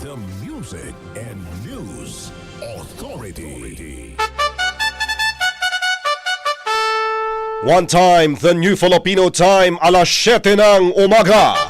The music and news authority. One time, the New Filipino Time, alas 7 ng umaga.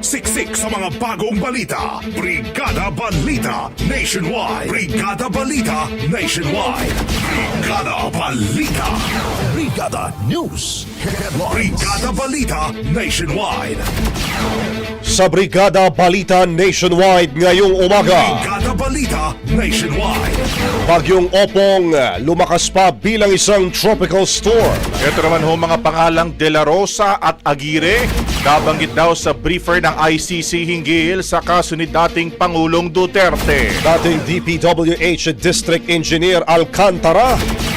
Siksik sa mga bagong balita. Brigada Balita Nationwide. Brigada Balita Nationwide. Brigada Balita. Brigada News Headlines. Brigada Balita Nationwide. Sa Brigada Balita Nationwide ngayong umaga, Brigada Balita Nationwide. Bagyong Opong lumakas pa bilang isang tropical storm. Ito naman ho mga pangalang De La Rosa at Aguirre. Nabanggit daw sa briefer ng ICC hinggil sa kaso ni dating Pangulong Duterte. Dating DPWH District Engineer Alcantara,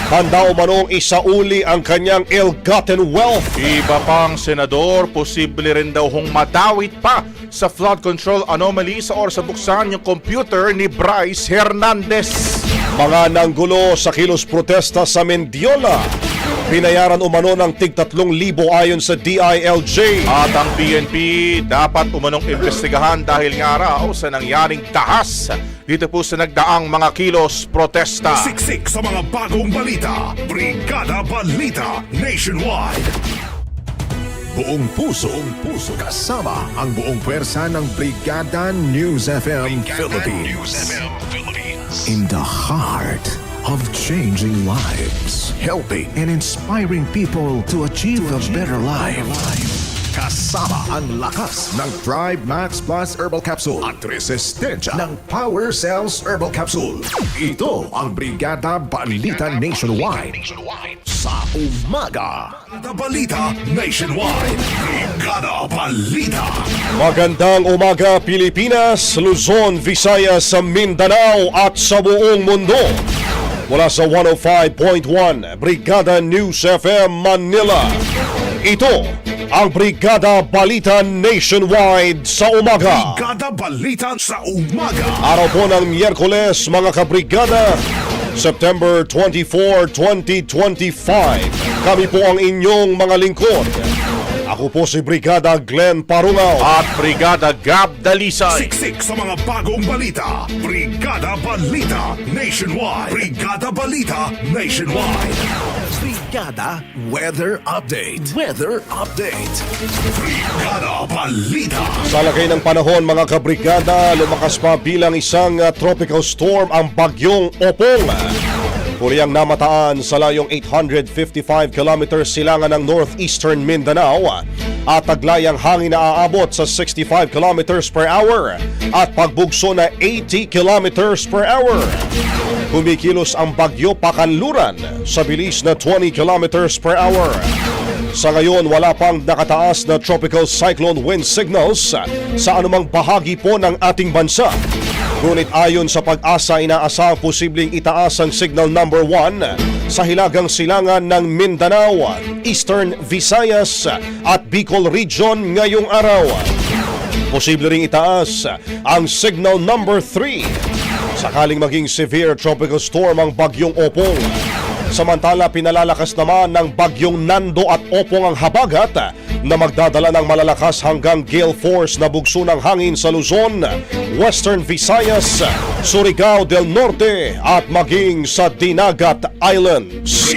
handa umanong isauli ang kanyang ill-gotten wealth. Iba pang senador, posible rin daw hong madawit pa sa flood control anomaly sa oras sa buksan yung computer ni Bryce Hernandez. Mga nanggulo sa kilos protesta sa Mendiola. Pinayaran umano ng tig 3,000 ayon sa DILJ. At ang PNP dapat umanong investigahan dahil nga raw sa nangyaring dahas dito po sa nagdaang mga kilos protesta. Siksik sa mga bagong balita. Brigada Balita Nationwide. Buong puso, buong puso kasama ang buong pwersa ng Brigada News FM Philippines. In the heart of changing lives, helping and inspiring people to achieve a better life. Kasama ang lakas ng Thrive Max Plus Herbal Capsule at resistensya ng Power Cells Herbal Capsule. Ito ang Brigada Balita Nationwide sa umaga. Brigada Balita Nationwide. Brigada Balita. Magandang umaga Pilipinas, Luzon, Visayas, sa Mindanao at sa buong mundo. Mula sa 105.1 Brigada News FM Manila. Ito ang Brigada Balita Nationwide sa umaga. Brigada Balita sa umaga. Araw po ng Miyerkules mga kabrigada, September 24, 2025. Kami po ang inyong mga lingkod. Ako po si Brigada Glenn Parungaw. At Brigada Gab Dalisay. Siksik sa mga bagong balita. Brigada Balita Nationwide. Brigada Balita Nationwide. Brigada Weather Update. Weather Update. Brigada Balita. Sa lagay ng panahon mga kabrigada, lumakas pa bilang isang uh, tropical storm ang bagyong Opong. Kuryang namataan sa layong 855 kilometers silangan ng northeastern Mindanao at taglayang hangin na aabot sa 65 kilometers per hour at pagbugso na 80 kilometers per hour. Kumikilos ang bagyo pakanluran sa bilis na 20 kilometers per hour. Sa ngayon, wala pang nakataas na tropical cyclone wind signals sa anumang bahagi po ng ating bansa. Ngunit ayon sa pag-asa, inaasahang posibleng itaas ang signal number 1 sa hilagang silangan ng Mindanao, Eastern Visayas at Bicol Region ngayong araw. Posible ring itaas ang signal number 3 sakaling maging severe tropical storm ang bagyong Opong. Samantala pinalalakas naman ng bagyong Nando at Opong ang habagat na magdadala ng malalakas hanggang gale force na bugso ng hangin sa Luzon, Western Visayas, Surigao del Norte at maging sa Dinagat Islands.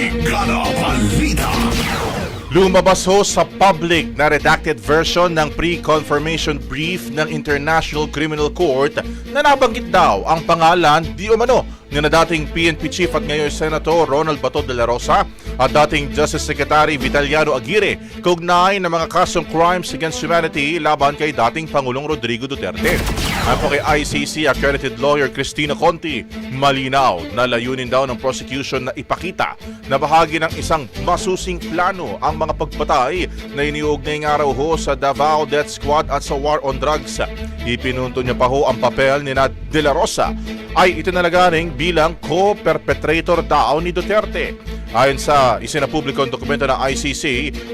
Lumabas ho sa public na redacted version ng pre-confirmation brief ng International Criminal Court na nabanggit daw ang pangalan di umano ni na dating PNP Chief at ngayon Senator Ronald Bato de la Rosa at dating Justice Secretary Vitaliano Aguirre kaugnay ng mga kasong crimes against humanity laban kay dating Pangulong Rodrigo Duterte. Po kay ICC accredited lawyer Cristina Conti, malinaw na layunin daw ng prosecution na ipakita na bahagi ng isang masusing plano ang mga pagpatay na iniugnay nga raw ho sa Davao Death Squad at sa War on Drugs. Ipinunto niya pa ho ang papel ni na De La Rosa ay itinalaganing bilang co-perpetrator daw ni Duterte. Ayon sa isinapublikong dokumento ng ICC,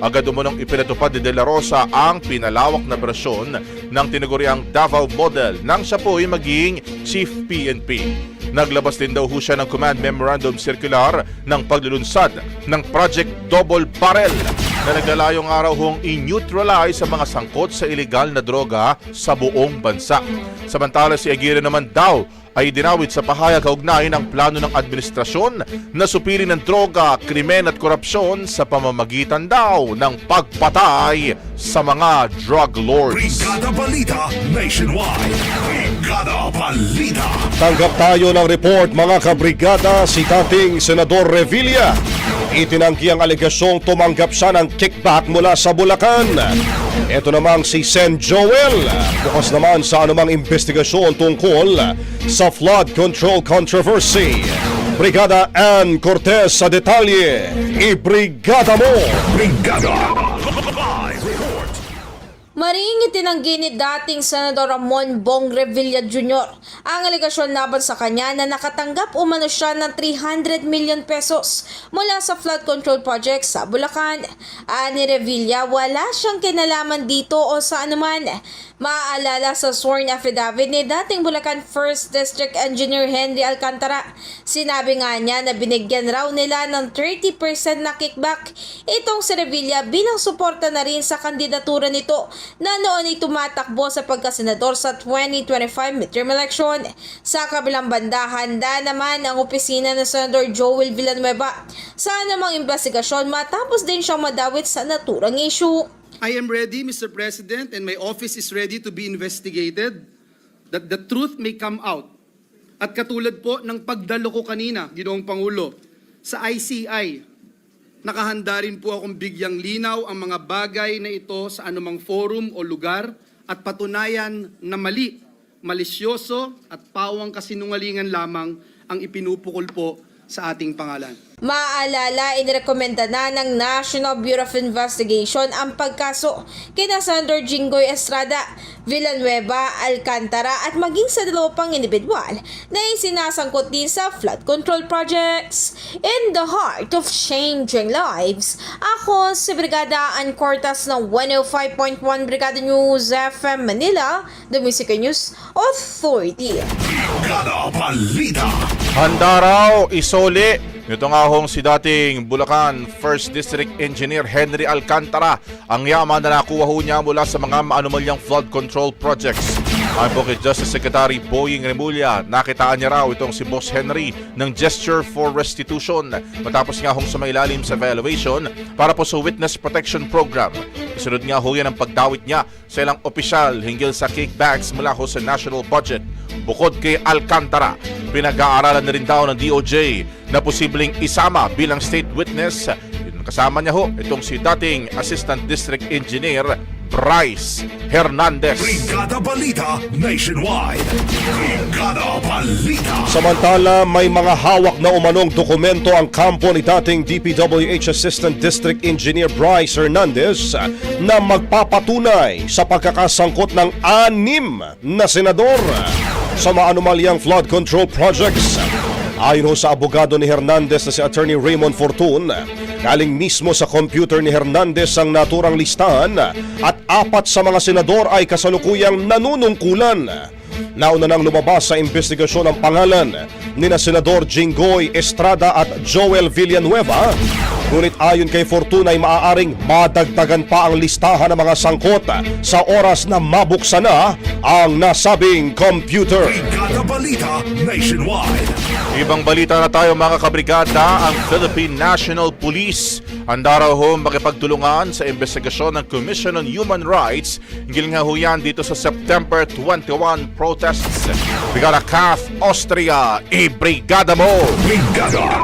agad umunong ipinatupad ni De La Rosa ang pinalawak na bersyon ng tinaguriang Davao Model nang siya po ay maging Chief PNP. Naglabas din daw siya ng Command Memorandum Circular ng paglulunsad ng Project Double Barrel na naglalayong araw hong i-neutralize sa mga sangkot sa ilegal na droga sa buong bansa. Samantala si Aguirre naman daw ay dinawit sa pahayag kaugnay ng plano ng administrasyon na supili ng droga, krimen at korupsyon sa pamamagitan daw ng pagpatay sa mga drug lords. Brigada Balita Nationwide. Brigada Balita. Tanggap tayo ng report mga kabrigada si dating Senador Revilla. Itinanggi ang alegasyong tumanggap siya ng kickback mula sa Bulacan. Ito namang si Sen Joel. Bukas naman sa anumang investigasyon tungkol sa flood control controversy. Brigada Ann Cortez sa detalye. Ibrigada mo! Brigada. Maring itinanggi ni dating Senador Ramon Bong Revilla Jr. ang aligasyon laban sa kanya na nakatanggap umano siya ng 300 million pesos mula sa flood control project sa Bulacan. Ani Revilla, wala siyang kinalaman dito o sa anuman. Maaalala sa sworn affidavit ni dating Bulacan 1st District Engineer Henry Alcantara. Sinabi nga niya na binigyan raw nila ng 30% na kickback itong si Revilla bilang suporta na rin sa kandidatura nito na noon ay tumatakbo sa pagkasenador sa 2025 midterm election. Sa kabilang banda, handa naman ang opisina ng Senador Joel Villanueva sa anumang investigasyon matapos din siyang madawit sa naturang issue. I am ready, Mr. President, and my office is ready to be investigated, that the truth may come out. At katulad po ng pagdalo ko kanina, Ginoong Pangulo, sa ICI, nakahanda rin po akong bigyang linaw ang mga bagay na ito sa anumang forum o lugar at patunayan na mali, malisyoso at pawang kasinungalingan lamang ang ipinupukol po sa ating pangalan. Maaalala, inirekomenda na ng National Bureau of Investigation ang pagkaso kina Senator Jinggoy Estrada, Villanueva, Alcantara at maging sa dalawa pang individual na isinasangkot din sa flood control projects. In the heart of changing lives, ako si Brigada Ann Cortas ng 105.1 Brigada News FM Manila, The Music News Authority. Brigada Balita. Handa raw isole ito nga hong si dating Bulacan 1st District Engineer Henry Alcantara ang yaman na nakuha ho niya mula sa mga maanumalyang flood control projects. Kay Justice Secretary Boying Remulla, nakitaan niya raw itong si Boss Henry ng gesture for restitution matapos nga hong sumailalim sa evaluation para po sa Witness Protection Program. Isunod nga ho yan ang pagdawit niya sa ilang opisyal hinggil sa kickbacks mula ho sa national budget. Bukod kay Alcantara, pinag-aaralan na rin daw ng DOJ na posibleng isama bilang state witness. Kasama niya ho itong si dating Assistant District Engineer Bryce Hernandez. Brigada Balita Nationwide. Brigada Balita. Samantala, may mga hawak na umanong dokumento ang kampo ni dating DPWH Assistant District Engineer Bryce Hernandez na magpapatunay sa pagkakasangkot ng anim na senador sa maanumalyang flood control projects. Ayon ho sa abogado ni Hernandez na si Attorney Raymond Fortun, galing mismo sa computer ni Hernandez ang naturang listahan at apat sa mga senador ay kasalukuyang nanunungkulan. Nauna nang lumabas sa investigasyon ang pangalan ni na Senador Jinggoy Estrada at Joel Villanueva. Ngunit ayon kay Fortuna ay maaaring madagdagan pa ang listahan ng mga sangkot sa oras na mabuksan na ang nasabing computer. Brigada Balita Nationwide. Ibang balita na tayo mga kabrigada, ang Philippine National Police handa raw ho makipagtulungan sa investigasyon ng Commission on Human Rights hinggil nga ho yan dito sa September 21 protests. Brigada Kath Austria, i-brigada mo! Brigada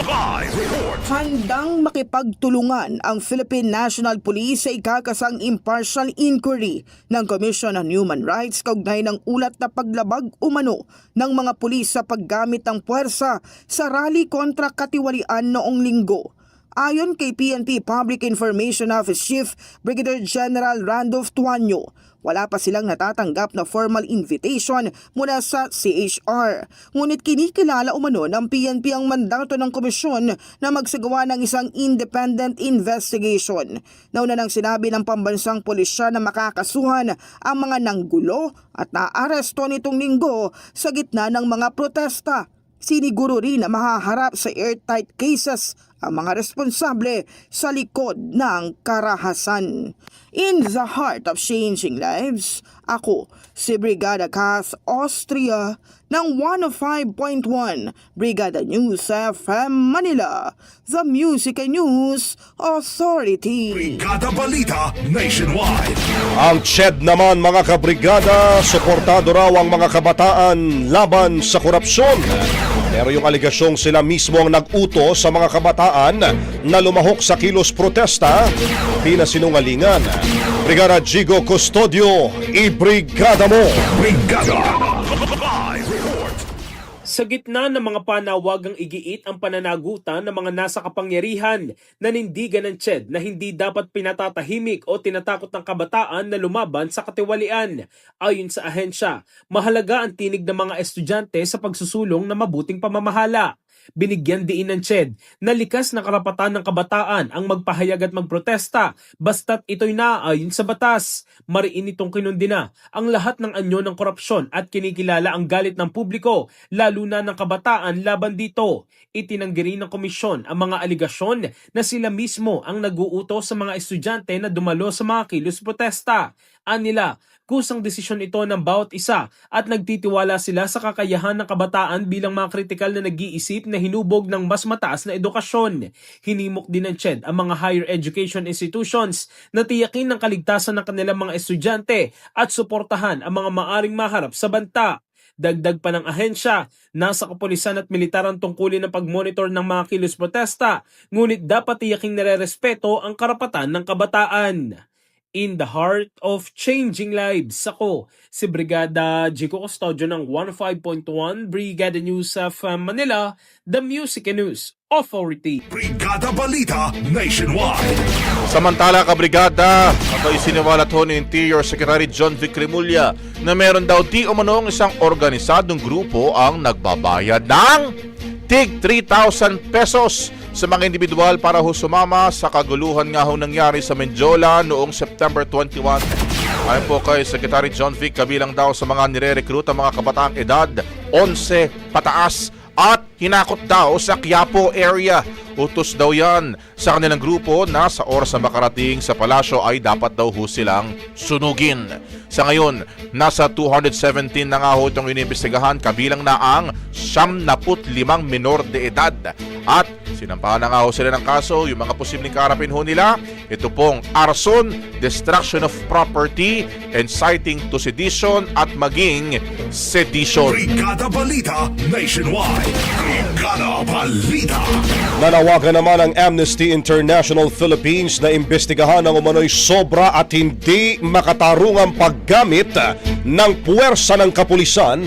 Live Handang makipagtulungan ang Philippine National Police sa ikakasang impartial inquiry ng Commission on Human Rights kaugnay ng ulat na paglabag umano ng mga pulis sa paggamit ng puwersa sa rally kontra katiwalian noong linggo. Ayon kay PNP Public Information Office Chief Brigadier General Randolph Tuanyo, wala pa silang natatanggap na formal invitation mula sa CHR. Ngunit kinikilala umano ng PNP ang mandato ng komisyon na magsagawa ng isang independent investigation. Nauna nang sinabi ng pambansang pulisya na makakasuhan ang mga nanggulo at naaresto nitong linggo sa gitna ng mga protesta. Siniguro rin na mahaharap sa airtight cases ang mga responsable sa likod ng karahasan. In the heart of changing lives, ako si Brigada Kath Austria ng 105.1 Brigada News FM Manila, the Music and News Authority. Brigada Balita Nationwide Ang CHED naman mga kabrigada, suportado raw ang mga kabataan laban sa korupsyon. Pero yung aligasyong sila mismo ang nag-uto sa mga kabataan na lumahok sa kilos protesta, pinasinungalingan. Brigada Jigo Custodio, i-brigada mo! Brigada Sa gitna ng mga panawagang igiit ang pananagutan ng mga nasa kapangyarihan, nanindigan ng CHED na hindi dapat pinatatahimik o tinatakot ng kabataan na lumaban sa katiwalian. Ayon sa ahensya, mahalaga ang tinig ng mga estudyante sa pagsusulong na mabuting pamamahala. Binigyan diin ng CHED na likas na karapatan ng kabataan ang magpahayag at magprotesta basta't ito'y naaayon sa batas. Mariin itong kinundina ang lahat ng anyo ng korupsyon at kinikilala ang galit ng publiko lalo na ng kabataan laban dito. Itinanggi rin ng komisyon ang mga aligasyon na sila mismo ang nag-uutos sa mga estudyante na dumalo sa mga kilos protesta. Anila, kusang desisyon ito ng bawat isa at nagtitiwala sila sa kakayahan ng kabataan bilang mga kritikal na nag-iisip na hinubog ng mas mataas na edukasyon. Hinimok din ng CHED ang mga higher education institutions na tiyakin ng kaligtasan ng kanilang mga estudyante at suportahan ang mga maaring maharap sa banta. Dagdag pa ng ahensya, nasa kapulisan at militar ang tungkulin ng pagmonitor ng mga kilos protesta, ngunit dapat tiyaking nare-respeto ang karapatan ng kabataan in the heart of changing lives. Ako, si Brigada Jico Custodio ng 15.1 Brigada News of Manila, the Music and News Authority. Brigada Balita Nationwide Samantala kabrigada, ito isiniwalat ho ni Interior Secretary John Vic Remulla na meron daw di umanong isang organisadong grupo ang nagbabayad ng tig 3,000 pesos sa mga individual para ho sumama sa kaguluhan nga ho nangyari sa Menjola noong September 21. Ayon po kay Secretary John Vic, kabilang daw sa mga nire-recruit ang mga kabataang edad 11 pataas at hinakot daw sa Quiapo area. Utos daw yan sa kanilang grupo na sa oras na makarating sa palasyo ay dapat daw ho silang sunugin. Sa ngayon, nasa 217 na nga ho itong inimbestigahan kabilang na ang 75 minor de edad. At sinampahan na nga ho sila ng kaso, yung mga posibleng karapin ho nila, ito pong arson, destruction of property, inciting to sedition at maging sedition. Brigada Balita Nationwide Brigada Balita Nanawagan naman ang Amnesty International Philippines na imbestigahan ang umano'y sobra at hindi makatarungang paggamit ng puwersa ng kapulisan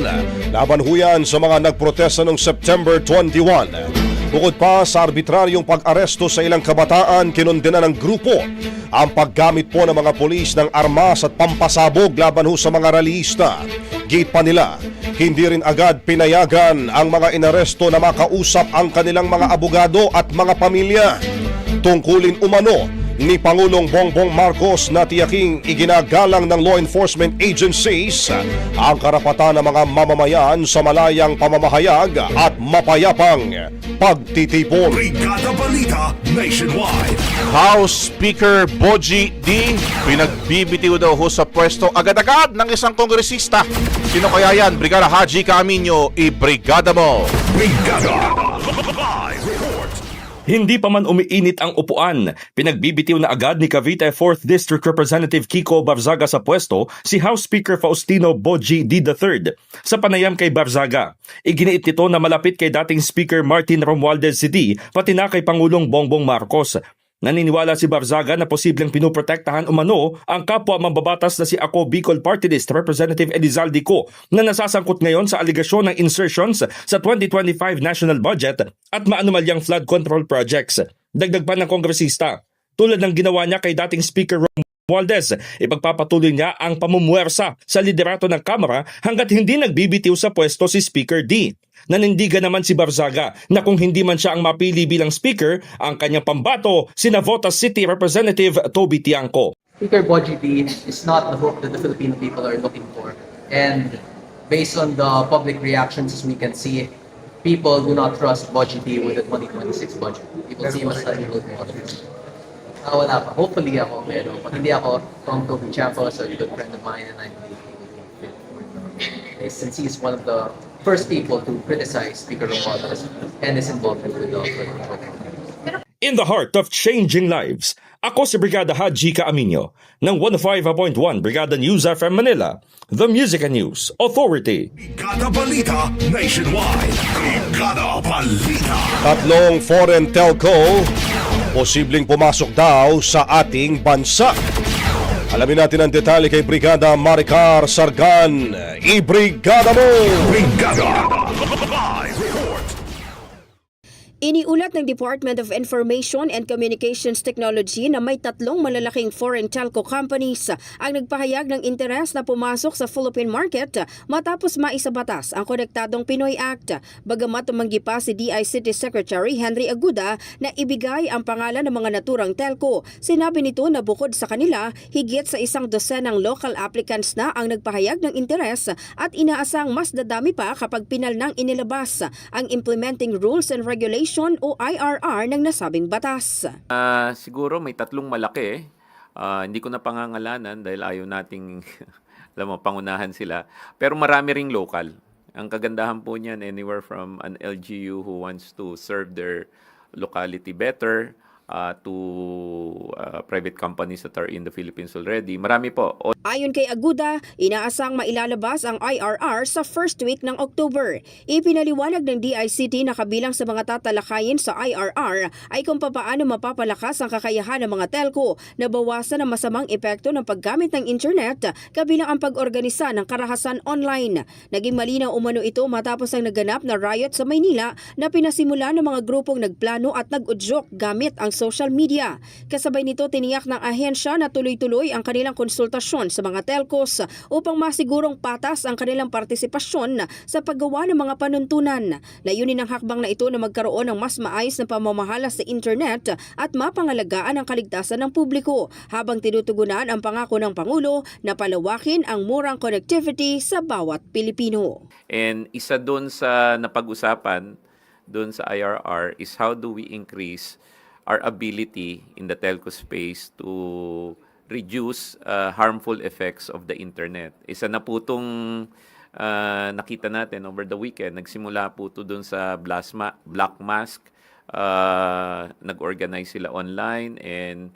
laban huyan sa mga nagprotesta noong September 21. Bukod pa sa arbitraryong pag-aresto sa ilang kabataan, kinundina ng grupo ang paggamit po ng mga polis ng armas at pampasabog laban ho sa mga rallyista. Gate pa nila, hindi rin agad pinayagan ang mga inaresto na makausap ang kanilang mga abogado at mga pamilya. Tungkulin umano ni Pangulong Bongbong Marcos na tiyaking iginagalang ng law enforcement agencies ang karapatan ng mga mamamayan sa malayang pamamahayag at mapayapang pagtitipon. Brigada Balita Nationwide. House Speaker Boji D. Pinagbibitiw daw ho sa pwesto agad-agad ng isang kongresista. Sino kaya yan? Brigada Haji Camino, i-brigada mo! Brigada Live. Hindi pa man umiinit ang upuan, pinagbibitiw na agad ni Cavite 4th District Representative Kiko Barzaga sa pwesto si House Speaker Faustino Boji D. III sa panayam kay Barzaga. Iginiit nito na malapit kay dating Speaker Martin Romualdez CD pati na kay Pangulong Bongbong Marcos. Naniniwala si Barzaga na posibleng pinoprotektahan umano ang kapwa mambabatas na si Ako Bicol Party List Representative Elizalde Co na nasasangkot ngayon sa aligasyon ng insertions sa 2025 national budget at maanumalyang flood control projects. Dagdag pa ng kongresista, tulad ng ginawa niya kay dating Speaker Romualdez, ipagpapatuloy niya ang pamumuwersa sa liderato ng Kamara hanggat hindi nagbibitiw sa pwesto si Speaker D. Nanindigan naman si Barzaga na kung hindi man siya ang mapili bilang speaker, ang kanyang pambato si Navotas City Representative Toby Tiangco. Speaker Boji D is not the hope that the Filipino people are looking for. And based on the public reactions as we can see, people do not trust Boji D with the 2026 budget. People see him as a evil politics. Ah, wala pa. Hopefully ako, pero pag hindi ako, Tom Toby Champo is a good friend of mine and I believe he will be fit for the since he is one of the first people to criticize Speaker Romualdez and his involvement with the program. In the heart of changing lives, ako si Brigada Haji Kaaminyo ng 105.1 Brigada News FM Manila, The Music and News Authority. Brigada Balita Nationwide. Brigada Balita. Tatlong foreign telco posibleng pumasok daw sa ating bansa. Alamin natin ang detalye kay Brigada Maricar Sargan. I-brigada mo! Brigada. Iniulat ng Department of Information and Communications Technology na may tatlong malalaking foreign telco companies ang nagpahayag ng interes na pumasok sa Philippine market matapos maisabatas ang Konektadong Pinoy Act. Bagamat tumanggi pa si DICT Secretary Henry Aguda na ibigay ang pangalan ng mga naturang telco, sinabi nito na bukod sa kanila, higit sa isang dosenang local applicants na ang nagpahayag ng interes at inaasang mas dadami pa kapag pinal nang inilabas ang Implementing Rules and Regulations o IRR ng nasabing batas. Ah, siguro may tatlong malaki. Ah, hindi ko na pangangalanan dahil ayaw nating alam mo pangunahan sila. Pero marami ring local. Ang kagandahan po niyan anywhere from an LGU who wants to serve their locality better ah, to ah, private companies that are in the Philippines already. Marami po. Ayon kay Aguda, inaasang mailalabas ang IRR sa first week ng October. Ipinaliwanag ng DICT na kabilang sa mga tatalakayin sa IRR ay kung papaano mapapalakas ang kakayahan ng mga telco na bawasan ang masamang epekto ng paggamit ng internet kabilang ang pag-organisa ng karahasan online. Naging malinaw umano ito matapos ang naganap na riot sa Maynila na pinasimula ng mga grupong nagplano at nag-udyok gamit ang social media. Kasabay nito tiniyak ng ahensya na tuloy-tuloy ang kanilang konsultasyon sa mga telcos upang masigurong patas ang kanilang partisipasyon sa paggawa ng mga panuntunan. Layunin ng hakbang na ito na magkaroon ng mas maayos na pamamahala sa internet at mapangalagaan ang kaligtasan ng publiko habang tinutugunan ang pangako ng Pangulo na palawakin ang murang connectivity sa bawat Pilipino. And isa doon sa napag-usapan doon sa IRR is how do we increase our ability in the telco space to reduce uh, harmful effects of the internet. Isa na po itong uh, nakita natin over the weekend. Nagsimula po ito doon sa Blasma, Black Mask. Uh, nag-organize sila online and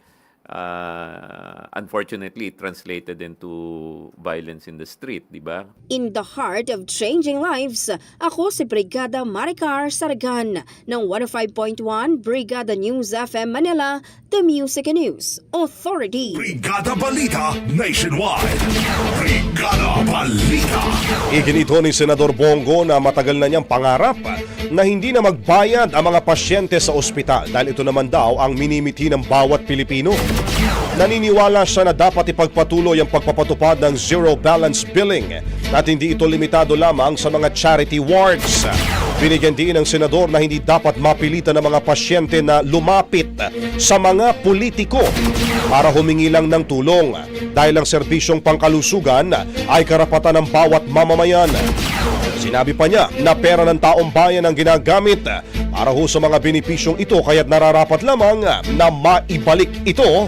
uh, unfortunately it translated into violence in the street, di ba? In the heart of changing lives, ako si Brigada Maricar Saragan ng 105.1 Brigada News FM Manila, The Music and News Authority. Brigada Balita Nationwide. Brigada Balita. Iginito ni Senador Bongo na matagal na niyang pangarap na hindi na magbayad ang mga pasyente sa ospital dahil ito naman daw ang minimiti ng bawat Pilipino. Naniniwala siya na dapat ipagpatuloy ang pagpapatupad ng zero balance billing at hindi ito limitado lamang sa mga charity wards. Binigyan din ng senador na hindi dapat mapilitan ng mga pasyente na lumapit sa mga politiko para humingi lang ng tulong dahil ang serbisyong pangkalusugan ay karapatan ng bawat mamamayan. Sinabi pa niya na pera ng taong bayan ang ginagamit para ho sa mga benepisyong ito kaya't nararapat lamang na maibalik ito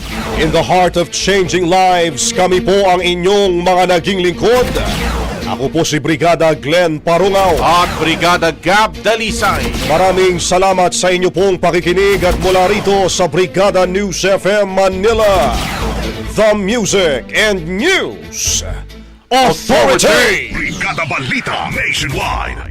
In the heart of changing lives, kami po ang inyong mga naging lingkod. Ako po si Brigada Glenn Parungaw. At Brigada Gab Dalisay. Maraming salamat sa inyo pong pakikinig at mula rito sa Brigada News FM Manila. The Music and News Authority! Brigada Balita Nationwide.